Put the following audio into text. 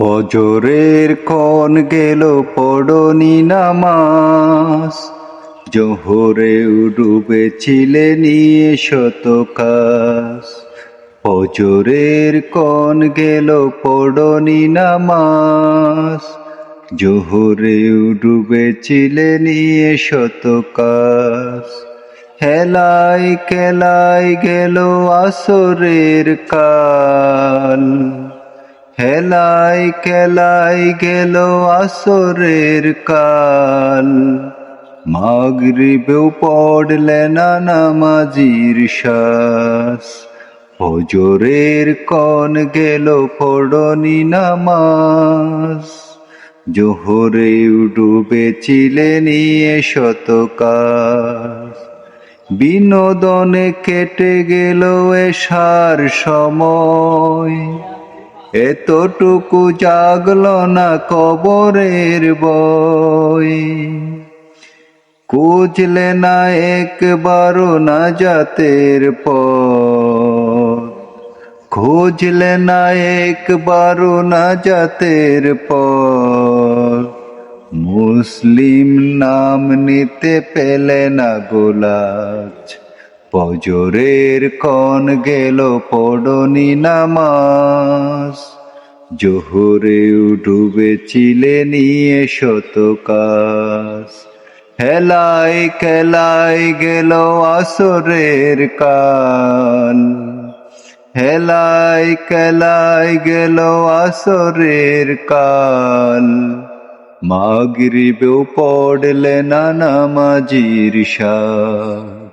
ফজরের কন গেল, পড়নি নামাজ। জোহরে ডুবেছিলে নিয়ে শতকাশ। ফজরের কন গেল, পড়নি নামাজ। জোহরে ডুবেছিলে নিয়ে শতকাশ। হেলাই কেলাই গেল আসরের কাল হেলাই কেলাই গেল আসরের কাল। মাগরিবেও পড়লে না নামাজির শ্বাস ফজরের কন গেল পড়নি নামাজ। জোহরে ডুবেছিলে নিয়ে শতকাশ বিনোদনে কেটে গেল এসার সময়। এতটুকু জাগল না কবরের বই। কুচলে না একবারও না জাতের পর খুঁজলে না একবারও না জাতের পর মুসলিম নাম নিতে পেলে না গোলাজ। ফজরের কন গেল পড়নি জোহরে ডুবেছিলে নিয়ে শতকাশ। হেলাই কেলাই গেল আসরের কাল। হেলাই কেলাই গেল আসরের কাল। মাগরিবেও পড়লে না নামাজির শাহ